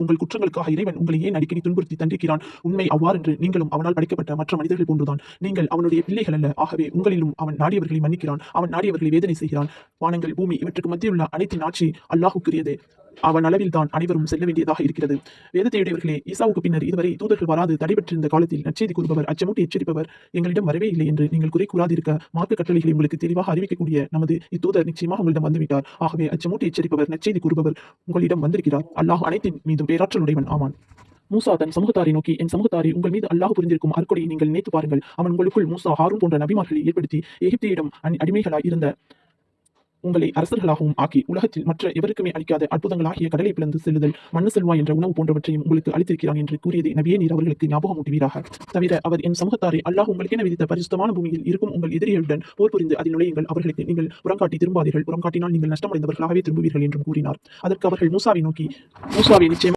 உங்கள் குற்றங்களுக்காக இறைவன் உங்களை ஏன் அடிக்கடி துன்புறுத்தி தண்டிக்கிறான் உண்மை அவ்வாறென்று நீங்களும் அவனால் படைக்கப்பட்ட மற்ற மனிதர்கள் போன்றுதான். நீங்கள் அவனுடைய பிள்ளைகள் அல்ல. ஆகவே உங்களிலும் அவன் நாடியவர்களை மன்னிக்கிறான். அவன் நாடியவர்களை வேதனை செய்கிறான். வானங்கள் பூமி இவற்றுக்கு மத்தியுள்ள அனைத்தின் ஆட்சி அல்லாஹுக்குரியது. அவன் அளவில் தான் அனைவரும் செல்ல வேண்டியதாக இருக்கிறது. வேதத்தையுடையவர்களே ஈசாவுக்கு பின்னர் இதுவரை தூதர்கள் வராது தடைபெற்றிருந்த காலத்தில் நச்செய்தி கூறுபவர் அச்சமூட்டி எச்சரிப்பவர் எங்களிடம் வரவே இல்லை என்று நீங்கள் குறை கூறாதிருக்க மார்க்க கட்டளைகளை உங்களுக்கு தெளிவாக அறிவிக்கக்கூடிய நமது இத்தூதர் நிச்சயமாக உங்களிடம் வந்துவிட்டார். ஆகவே அச்சமூட்டி எச்சரிப்பவர் நச்செய்தி கூறுபவர் உங்களிடம் வந்திருக்கிறார். அல்லாஹ் அனைத்தின் மீதும் பேராற்றலுடையவன் ஆமான். மூசா தன் சமூகத்தாரை நோக்கி என் சமூகத்தாரை உங்கள் மீது அல்லாஹ் புரிந்திருக்கும் அற்கொடையை நீங்கள் நினைத்து பாருங்கள். அவன் உங்களுக்குள் மூசா ஹாரும் போன்ற நபிமார்களை ஏற்படுத்தி எகிப்தியிடம் அடிமைகளாய் இருந்த உங்களை அரசர்களாகவும் ஆக்கி உலகத்தில் மற்ற எவருக்குமே அளிக்காத அற்புதங்களாகிய கடலை பிளந்து செல்லுதல் மண்ணு செல்வா என்ற உணவு போன்றவற்றையும் உங்களுக்கு அளித்திருக்கிறான் என்று கூறியதை நபியே நீர் அவர்களுக்கு ஞாபகம் ஊட்டுவீராக தவிர அவர் என் சமூகத்தாரை அல்லாஹ் உங்களுக்கென விதித்த பரிசுத்தமான பூமியில் இருக்கும் உங்கள் எதிரிகளுடன் போர் புரிந்து அதில் நுழையுங்கள். அவர்களுக்கு நீங்கள் புறங்காட்டி திரும்பாதீர்கள். புறங்காட்டினால் நீங்கள் நஷ்டமடைந்தவர்களாகவே திரும்புவீர்கள் என்றும் கூறினார். அதற்கு அவர்கள் மூசாவை நோக்கி மூசாவை நிச்சயம்